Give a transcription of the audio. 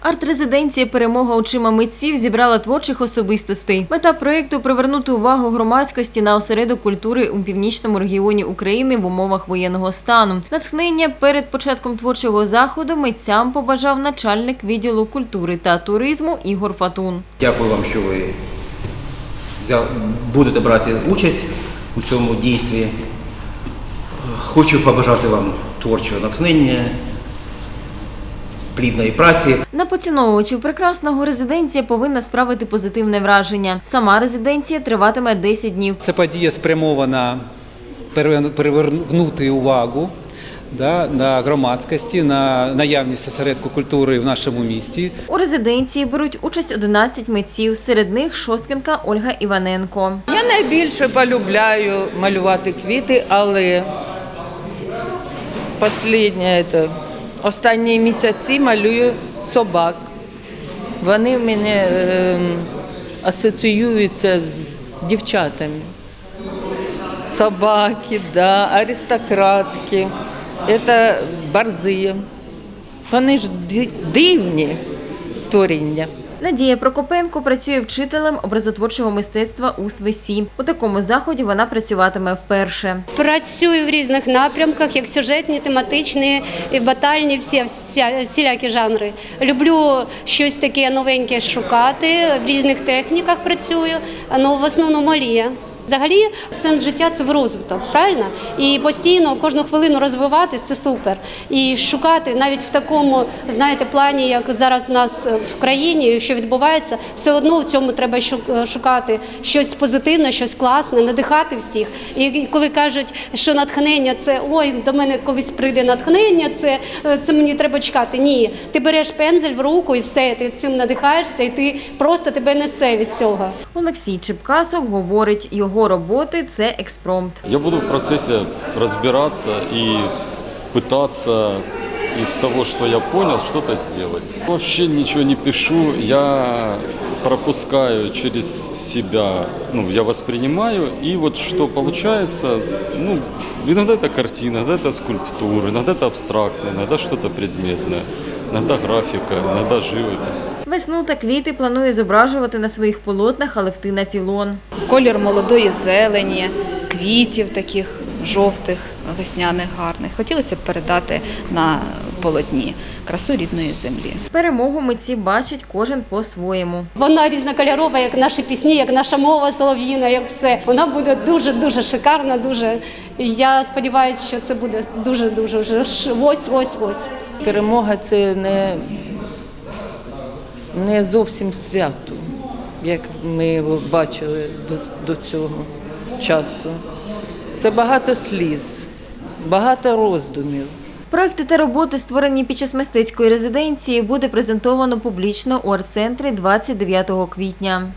Арт-резиденція Перемога очима митців зібрала творчих особистостей. Мета проєкту привернути увагу громадськості на осередок культури у північному регіоні України в умовах воєнного стану. Натхнення перед початком творчого заходу митцям побажав начальник відділу культури та туризму Ігор Фатун. Дякую вам, що ви будете брати участь у цьому дійстві. Хочу побажати вам творчого натхнення, плідної праці. На поціновувачів прекрасного резиденція повинна справити позитивне враження. Сама резиденція триватиме 10 днів. Це подія спрямована пере- привернути увагу да, на громадськості, на наявність осередку культури в нашому місті. У резиденції беруть участь 11 митців, серед них шосткинка Ольга Іваненко. Я найбільше полюбляю малювати квіти, але останнє, це, останні місяці малюю собак. Вони в мене е, асоціюються з дівчатами. Собаки, да, аристократки, це барзи. Вони ж дивні створіння. Надія Прокопенко працює вчителем образотворчого мистецтва у Свесі. У такому заході вона працюватиме вперше. Працюю в різних напрямках, як сюжетні, тематичні, батальні, всі всілякі жанри. Люблю щось таке новеньке шукати. В різних техніках працюю, але в основному малія. Взагалі, сенс життя це в розвиток, правильно? І постійно кожну хвилину розвиватись це супер. І шукати навіть в такому, знаєте, плані, як зараз у нас в країні, що відбувається, все одно в цьому треба шу- шукати щось позитивне, щось класне, надихати всіх. І коли кажуть, що натхнення це ой, до мене колись прийде натхнення, це, це мені треба чекати. Ні, ти береш пензель в руку і все, ти цим надихаєшся, і ти просто тебе несе від цього. Олексій Чепкасов говорить, його роботи це експромт. Я буду в процессе разбираться и пытаться из того, что я понял, что-то сделать. Вообще ничего не пишу, я пропускаю через себя, ну, я воспринимаю, и вот что получается, ну, иногда это картина, иногда это скульптура, иногда это абстрактное, иногда что-то предметное, иногда графіка, иногда живопись. Весну та квіти планує зображувати на своїх полотнах Алевтина Філон. колір молодої зелені, квітів таких жовтих, весняних, гарних. Хотілося б передати на полотні красу рідної землі. Перемогу митці бачить кожен по-своєму. Вона різнокольорова, як наші пісні, як наша мова солов'їна, як все. Вона буде дуже дуже шикарна. Дуже я сподіваюся, що це буде дуже дуже вже ось ось ось. Перемога це не, не зовсім свято, як ми його бачили до, до цього часу. Це багато сліз, багато роздумів. Проекти та роботи, створені під час мистецької резиденції, буде презентовано публічно у арт-центрі 29 квітня.